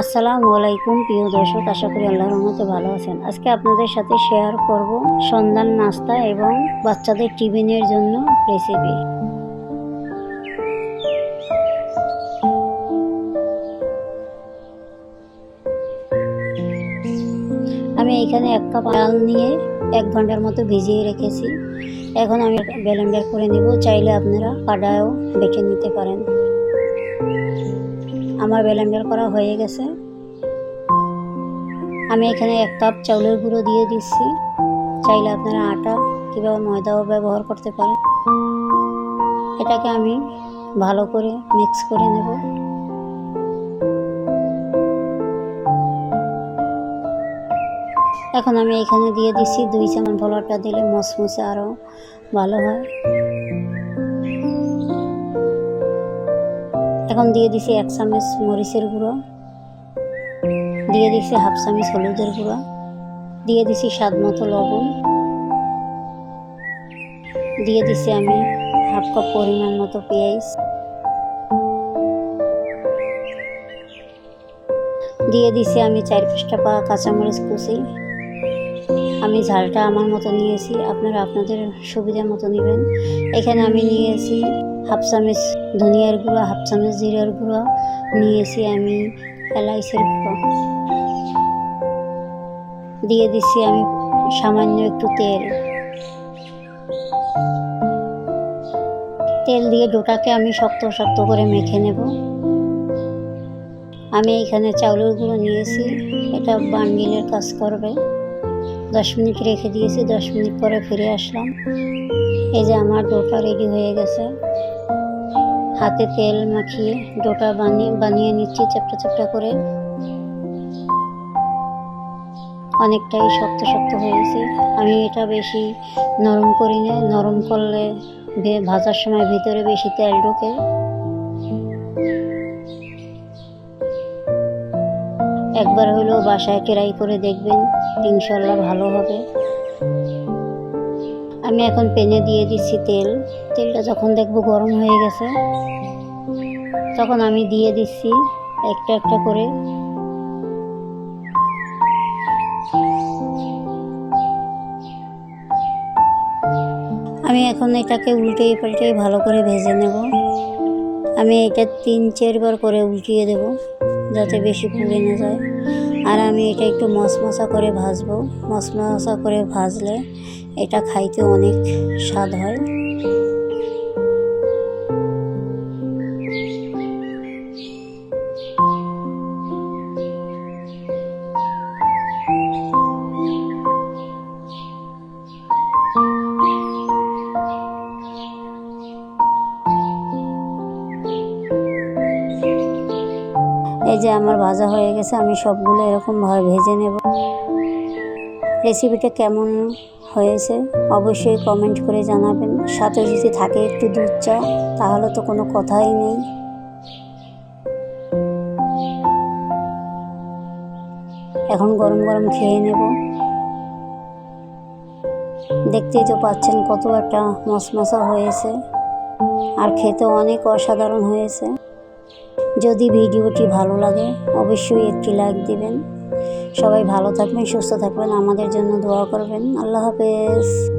আসসালামু আলাইকুম, প্রিয় দর্শক, আশা করি আল্লাহর রহমতে ভালো আছেন। আজকে আপনাদের সাথে শেয়ার করব সন্ধ্যার নাস্তা এবং বাচ্চাদের টিফিনের জন্য রেসিপি আমি এখানে এক কাপ ডাল নিয়ে এক ঘণ্টার মতো ভিজিয়ে রেখেছি। এখন আমি ব্লেন্ডার করে নেব, চাইলে আপনারা কাডায়ও বেটে নিতে পারেন। আমার ব্লেন্ডার করা হয়ে গেছে। আমি এখানে এক কাপ চাউলের গুঁড়ো দিয়ে দিচ্ছি। চাইলে আপনারা আটা কিংবা ময়দাও ব্যবহার করতে পারেন। এটাকে আমি ভালো করে মিক্স করে নেব। এখন আমি এখানে দিয়ে দিচ্ছি দুই চামচ ভলাটা দিলে মসমসে আরও ভালো হয়। এখন দিয়ে দিছি এক চামচ মরিচের গুঁড়ো। দিয়ে দিছি হাফ চামচ হলুদের গুঁড়ো। দিয়ে দিছি স্বাদ মতো লবণ। দিয়ে দিছি আমি হাফ কাপ পরিমাণ মতো পেঁয়াজ। দিয়ে দিছি আমি চার পাঁচটা পা কাঁচামরিচ কুচি। আমি ঝালটা আমার মতো নিয়েছি। আপনারা আপনাদের সুবিধা মতো নেবেন। এখানে আমি নিয়েছি হাফ চামচ ধনিয়ার গুঁড়ো, হাফ চামচ জিরার গুঁড়ো নিয়েছি আমি এলাইচের গুঁড়ো। দিয়ে দিছি আমি সামান্য একটু তেল। তেল দিয়ে ডোটাকে আমি শক্ত শক্ত করে মেখে নেব। আমি এখানে চাউলের গুঁড়ো নিয়েছি। এটা বান্ডিলের কাজ করবে। দশ মিনিট রেখে দিয়েছি, দশ মিনিট পরে ফিরে আসলাম। এই যে আমার ডোটা রেডি হয়ে গেছে। হাতে তেল মাখিয়ে ডোটা বানিয়ে বানিয়ে নিচ্ছি চ্যাপটা চ্যাপটা করে। অনেকটাই শক্ত শক্ত হয়েছে আমি এটা বেশি নরম করি না। নরম করলে ভাজার সময় ভিতরে বেশি তেল ঢোকে। একবার হলেও বাসায় ট্রাই করে দেখবেন। ইনশাল্লাহ ভালো হবে। আমি এখন পেনে দিয়ে দিচ্ছি তেল। তেলটা যখন দেখব গরম হয়ে গেছে, তখন আমি দিয়ে দিচ্ছি একটা একটা করে। আমি এখন এটাকে উল্টে পাল্টে ভালো করে ভেজে নেব। আমি এটা তিন চারবার করে উল্টিয়ে দেব, যাতে বেশি পুড়ে না যায়। আর আমি এটা একটু মশমশা করে ভাজবো। মশমশা করে ভাজলে এটা খাইতে অনেক স্বাদ হয়। এই যে আমার ভাজা হয়ে গেছে, আমি সবগুলো এরকমভাবে ভেজে নেব। রেসিপিটা কেমন হয়েছে অবশ্যই কমেন্ট করে জানাবেন। সাথে যদি থাকে একটু দুধ চা, তাহলে তো কোনো কথাই নেই। এখন গরম গরম খেয়ে নেব। দেখতেই তো পাচ্ছেন কত একটা মশমশা হয়েছে। আর খেতে অনেক অসাধারণ হয়েছে। যদি ভিডিওটি ভালো লাগে, অবশ্যই একটি লাইক দেবেন। সবাই ভালো থাকবেন, সুস্থ থাকবেন, আমাদের জন্য দোয়া করবেন। আল্লাহ হাফেজ।